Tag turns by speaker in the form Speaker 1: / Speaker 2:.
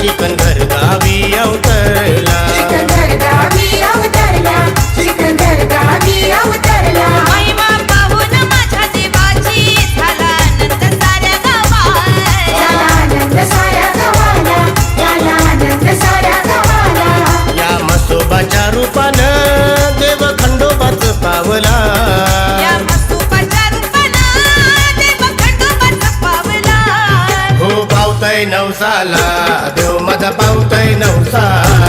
Speaker 1: Chicken घर गावी अवतरला. नवसाला देव माझा पावतय नवसा